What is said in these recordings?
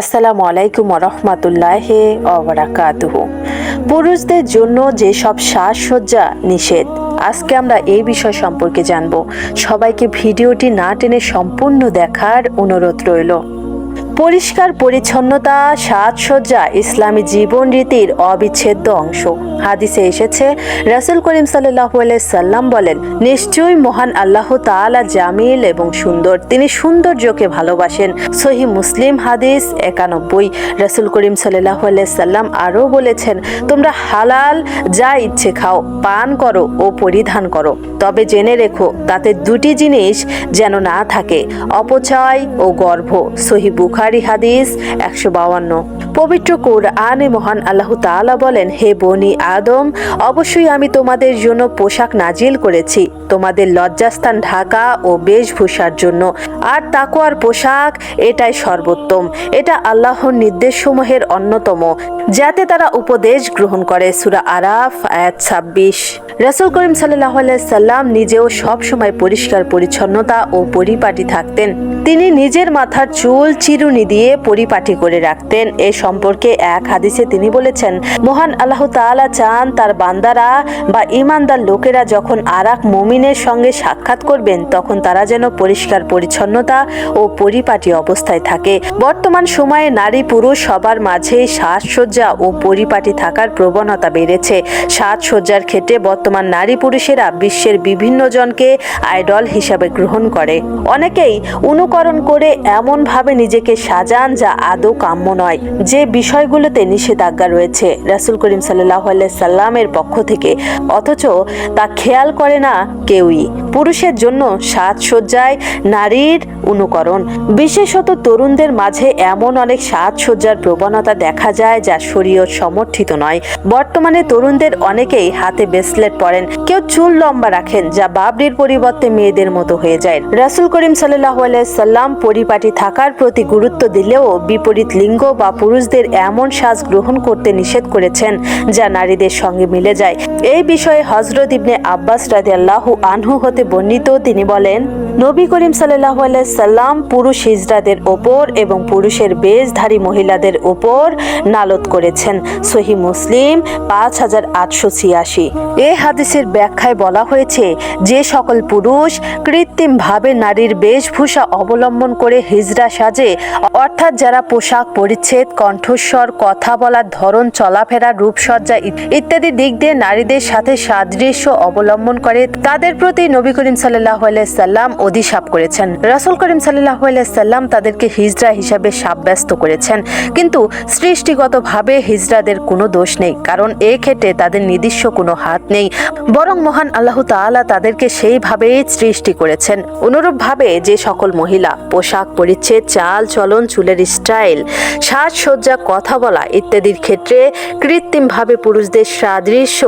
আসসালামু আলাইকুম রহমতুল্লাহ অবরাকাতুহ পুরুষদের জন্য যে সব সাজসজ্জা নিষেধ, আজকে আমরা এই বিষয় সম্পর্কে জানব। সবাইকে ভিডিওটি না টেনে সম্পূর্ণ দেখার অনুরোধ রইল। পরিষ্কার পরিচ্ছন্নতা, সাজসজ্জা, ইসলামী জীবন রীতির অবিচ্ছেদ্য অংশ। হাদিসে এসেছে, রাসুল করিম সাল্লাহ সাল্লাম বলেন, নিশ্চয়ই মহান আল্লাহ তাআলা জামিল এবং সুন্দর। তিনি সৌন্দর্যকে ভালোবাসেন। সহি মুসলিম হাদিস একানব্বই। রাসুল করিম সাল্লাহ সাল্লাম আরও বলেছেন, তোমরা হালাল যা ইচ্ছে খাও, পান করো ও পরিধান করো। তবে জেনে রেখো, তাতে দুটি জিনিস যেন না থাকে, অপচয় ও গর্ভ। সহি বুখারি হাদিস একশো বাউান্ন। পবিত্র কোরআনে মহান আল্লাহ তাআলা বলেন, হে বনি আদম, অবশ্যই আমি তোমাদের জন্য পোশাক নাজিল করেছি। তোমাদের লজ্জাস্থান ঢাকা ও বেশভূষার জন্য। আর তাকোয়ার পোশাক এটাই সর্বোত্তম। এটা আল্লাহর নির্দেশসমূহের অন্যতম, যাতে তারা উপদেশ গ্রহণ করে। সুরা আরাফ, আয়াত ছাব্বিশ। রাসুল করিম সাল্লাহ সাল্লাম নিজেও সবসময় পরিষ্কার, পরিচ্ছন্নতা ও পরিপাটি থাকতেন। তিনি নিজের মাথার চুল চিরুনি দিয়ে পরিপাটি করে রাখতেন। এ সম্পর্কে এক হাদিসে তিনি বলেছেন, মহান আল্লাহ তাআলা চান তার বান্দারা বা ইমানদার লোকেরা যখন আরাক মুমিনের সঙ্গে সাক্ষাৎ করবেন, তখন তারা যেন পরিষ্কার পরিচ্ছন্নতা ও পরিপাটি অবস্থায় থাকে। বর্তমান সময়ে নারী পুরুষ সবার মাঝেই সাজসজ্জা ও পরিপাটি থাকার প্রবণতা বেড়েছে। সাজসজ্জার ক্ষেত্রে বর্তমান নারী পুরুষেরা বিশ্বের বিভিন্ন জনকে আইডল হিসাবে গ্রহণ করে। অনেকেই অনুকরণ করে এমনভাবে নিজেকে সাজান যা আদৌ কাম্য নয়। যে বিষয়গুলোতে নিষেধাজ্ঞা রয়েছে, রাসুল করিম সাল্লাহ সাল্লামের পক্ষ থেকে, অথচ তা খেয়াল করে না কেউই। পুরুষের জন্য সাজসজ্জায় নারীর অনুকরণ। বিশেষত তরুণদের মাঝে এমন অনেক সাজসজ্জার প্রবণতা দেখা যায় যা শরীয়ত সমর্থিত নয়। বর্তমানে তরুণদের অনেকেই হাতে ব্রেসলেট পরেন, কেউ চুল লম্বা রাখেন যা বাবরির পরিবর্তে মেয়েদের মতো হয়ে যায়। রাসুল করিম সাল্লাহ সাল্লাম পরিপাটি থাকার প্রতি গুরুত্ব দিলেও বিপরীত লিঙ্গ বা পুরুষদের এমন সাজ গ্রহণ করতে নিষেধ করেছেন যা নারীদের সঙ্গে মিলে যায়। এই বিষয়ে হজরত ইবনে আব্বাস রাদিয়াল্লাহু আনহু হতে বর্ণিত তিনি বলেন নবী করিম সাল্লাহ সাল্লাম পুরুষ হিজড়াদের ওপর এবং পুরুষের বেশধারী মহিলাদের ওপর নালত করেছেন। সহি মুসলিম পাঁচ হাজার আটশো ছিয়াশি। এ হাদিসের ব্যাখ্যায় বলা হয়েছে, যে সকল পুরুষ কৃত্রিমভাবে নারীর বেশভূষা অবলম্বন করে হিজড়া সাজে, অর্থাৎ যারা পোশাক পরিচ্ছেদ, কণ্ঠস্বর, কথা বলার ধরন, চলাফেরা, রূপসজ্জা ইত্যাদি দিক দিয়ে নারীদের সাথে সাদৃশ্য অবলম্বন করে, তাদের প্রতি নবী করিম সাল্লাহ সাল্লাম অধিশাপ করেছেন। রাসুল করিম সাল্লাহ সাল্লাম তাদেরকে হিজড়া হিসাবে সাব্যস্ত করেছেন। কিন্তু সৃষ্টিগতভাবে হিজরাদের কোনো দোষ নেই, কারণ এ ক্ষেত্রে তাদের নির্দিষ্ট কোনো হাত নেই। বরং মহান আল্লাহ তাআলা তাদেরকে সেইভাবেই সৃষ্টি করেছেন। অনুরূপভাবে যে সকল মহিলা, পোশাক পরিচ্ছেদ, চাল, চলন, চুলের স্টাইল, সাজসজ্জা, কথা বলা ইত্যাদির ক্ষেত্রে কৃত্রিমভাবে পুরুষদের সাদৃশ্য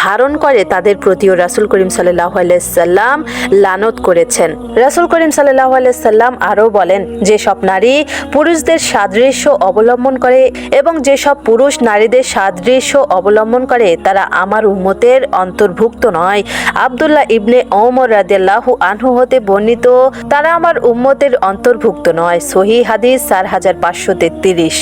ধারণ করে তাদের প্রতিও রাসুল করিম সাল্লাহ সাল্লাম লানত করেছেন। রাসুল করিম সাল্লাহ সাল্লাম আরও বলেন, যেসব নারী পুরুষদের সাদৃশ্য অবলম্বন করে এবং যেসব পুরুষ নারীদের সাদৃশ্য অবলম্বন করে, তারা আমার উম্মতের অন্তর্ভুক্ত নয়। আবদুল্লাহ ইবনে ওমর রাদিয়াল্লাহু আনহু হতে বর্ণিত, তারা আমার উম্মতের অন্তর্ভুক্ত নয়। সহি হাদিস চার হাজার পাঁচশো তেত্রিশ।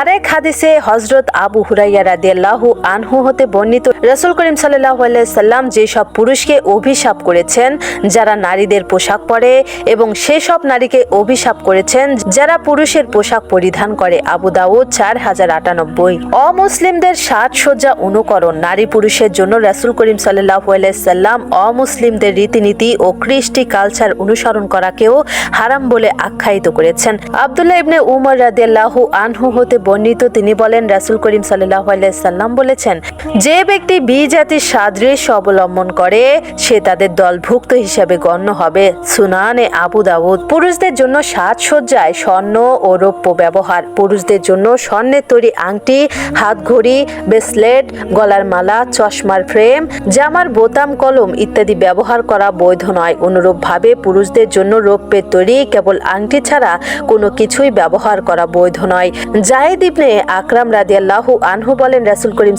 আরেক হাদিসে হজরত আবু হুরাইয়া রাদিয়াল্লাহু আনহু হতে বর্ণিত, রাসুল করিম সাল্লাহ সাল্লাম যেসব পুরুষকে অভিশাপ করেছেন, যারা নারীদের পোশাক পরে এবং সেসব নারীকে অভিশাপ করেছেন যারা পুরুষের পোশাক পরিধান করে। আবু দাউদ চার হাজার আটানব্বই। অমুসলিমদের সাজসজ্জা অনুকরণ। নারী পুরুষের জন্য রাসূল করিম আলাইহি সাল্লাম অমুসলিমদের রীতিনীতি ও কৃষ্টি কালচার অনুসরণ করাকেও হারাম বলে আখ্যায়িত করেছেন। আব্দুল্লাহ ইবনে উমর রাদিয়াল্লাহু আনহু হতে বর্ণিত তিনি বলেন, রাসুল করিম আলাইহি সাল্লাম বলেছেন, যে ব্যক্তি বি জাতির সাদৃশ্য অবলম্বন করে, সে তাদের দলভুক্ত হিসাবে গণ্য হবে। সুনানে আবু দাউদ। পুরুষদের জন্য সাজসজ্জায় স্বর্ণ ও রৌপ্য ব্যবহার। পুরুষদের জন্য স্বর্ণের তৈরি আংটি, হাত ঘড়ি, ব্রেসলেট, গলার মালা, চশমার ফ্রেম, জামার বোতাম, কলম ইত্যাদি ব্যবহার করা বৈধ নয়। অনুরূপভাবে পুরুষদের জন্য রৌপ্যের তৈরি কেবল আংটি ছাড়া কোনো কিছুই ব্যবহার করা বৈধ নয়। জায়েদ ইবনে আকরাম রাদিয়াল্লাহু আনহু বলেন, রাসূল করিম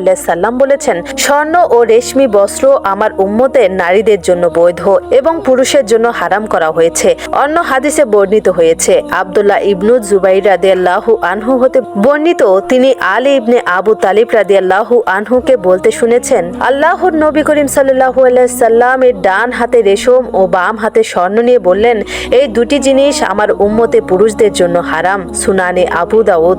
আলাইহি সাল্লাম বলেছেন, স্বর্ণ ও রেশমি বস্ত্র আমার উম্মতের নারীদের জন্য বৈধ এবং পুরুষের জন্য হারাম করা হয়েছে। অন্য হাদিসে বর্ণিত হয়েছে, আবদুল্লাহ ইবনু জুবাই রাদিয়াল্লাহু আনহু হতে বর্ণিত, তিনি আলী ইবনে আবু তালিব রাদিয়াল্লাহু আনহুকে বলতে শুনেছেন, আল্লাহর নবী করিম আলাইহি সাল্লাম এর ডান হাতে রেশম ও বাম হাতে স্বর্ণ নিয়ে বললেন, এই দুটি জিনিস আমার উম্মতে পুরুষদের জন্য হারাম। সুনানে আবু দাউদ।